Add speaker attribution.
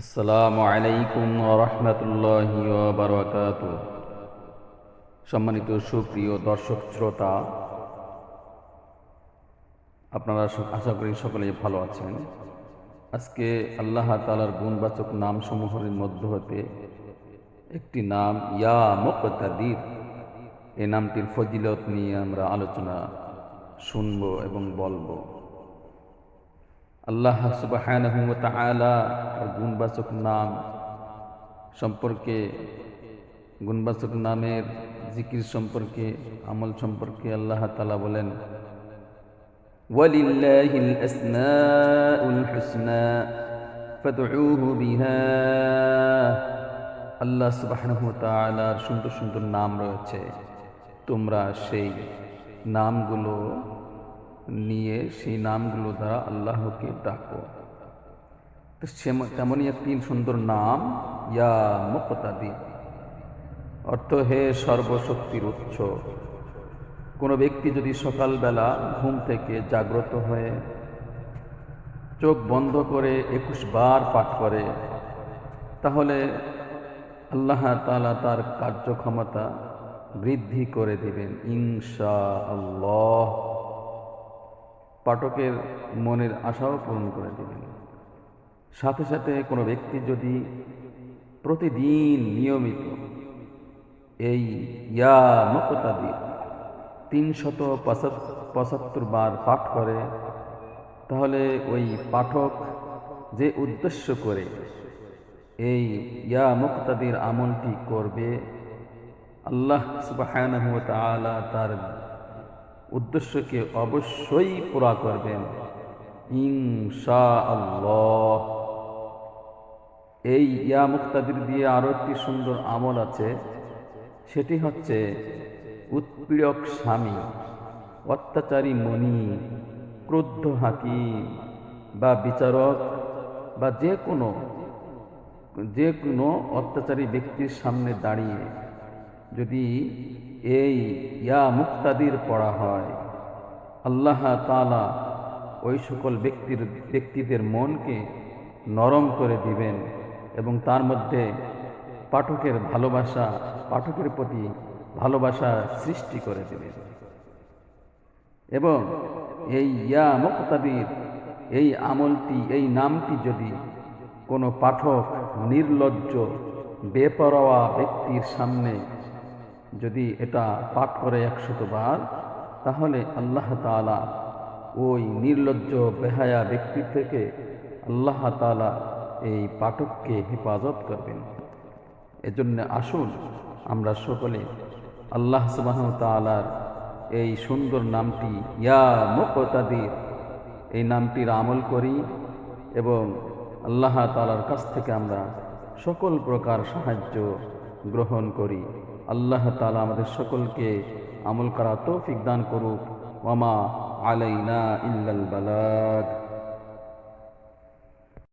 Speaker 1: আসসালামু আলাইকুম রহমতুল্লাহ বারকাত সম্মানিত সুপ্রিয় দর্শক শ্রোতা, আপনারা আশা করি সকলেই ভালো আছেন। আজকে আল্লাহ তালার গুণবাচক নাম নামসমূহের মধ্য হতে একটি নাম, ইয়া মুকতাদির, এই নামটির ফজিলত নিয়ে আমরা আলোচনা শুনব এবং বলব। আল্লাহ সুবহানাহু ওয়া তাআলা তার গুণবাচক নাম সম্পর্কে গুণবাচক নামের জিকির সম্পর্কে আমল সম্পর্কে আল্লাহ তাআলা বলেন ولله الأسماء الحسنى فادعوه بها আল্লাহ সুবহানাহু ওয়া তাআলার সুন্দর সুন্দর নাম রয়েছে তোমরা সেই নামগুলো নিয়ে সেই নামগুলো দ্বারা আল্লাহকে ডাকো। তো তেমনই একটি সুন্দর নাম, ইয়া মুক্তাদি। অর্থ, হে সর্বশক্তির উৎস। কোনো ব্যক্তি যদি সকালবেলা ঘুম থেকে জাগ্রত হয়ে চোখ বন্ধ করে একুশ বার পাঠ করে, তাহলে আল্লাহ তালা তার কার্যক্ষমতা বৃদ্ধি করে দিবেন ইনশা আল্লাহ পাঠকের মনের আশাও পূরণ করে দিবেন। সাথে সাথে কোনো ব্যক্তি যদি প্রতিদিন নিয়মিত এই ইয়া মকতাদি তিনশত পঁচাত্তর বার পাঠ করে, তাহলে ওই পাঠক যে উদ্দেশ্য করে এই ইয়া মুক্তাদির আমলটি করবে, আল্লাহ তাআলা তার উদ্দেশ্যকে অবশ্যই পুরা করবেন। ইনশা আল্লাহ এই ইয়া মুক্তাদির দিয়ে আরও একটি সুন্দর আমল আছে। সেটি হচ্ছে উৎপীড়ক স্বামী, অত্যাচারী মণি, ক্রুদ্ধ হাকিম বা বিচারক বা যে কোনো যে কোনো অত্যাচারী ব্যক্তির সামনে দাঁড়িয়ে যদি এই ইয়া মুক্তাদির পড়া হয়, আল্লাহ তাআলা ওই সকল ব্যক্তির, ব্যক্তিদের মনকে নরম করে দিবেন এবং তার মধ্যে পাঠকের ভালোবাসা, পাঠকের প্রতি ভালোবাসা সৃষ্টি করে দেবেন। এবং এই ইয়া মুক্তাদির, এই আমলটি, এই নামটি যদি কোনো পাঠক নির্লজ্জ, বেপরোয়া ব্যক্তির সামনে যদি এটা পাঠ করে একশতবার তাহলে আল্লাহ তাআলা ওই নির্লজ্জ, বেহায়া ব্যক্তির থেকে আল্লাহ তাআলা এই পাঠককে হেফাজত করবেন। এজন্য আসুন আমরা সকলে আল্লাহ সুবাহ তাআলার এই সুন্দর নামটি, ইয়া মুকতাদির, এই নামটির আমল করি এবং আল্লাহ তাআলার কাছ থেকে আমরা সকল প্রকার সাহায্য গ্রহণ করি। আল্লাহ তালা আমাদের সকলকে আমল করা তৌফিক দান করুক। মামা আলাইনা ইল্লাল বালাগ।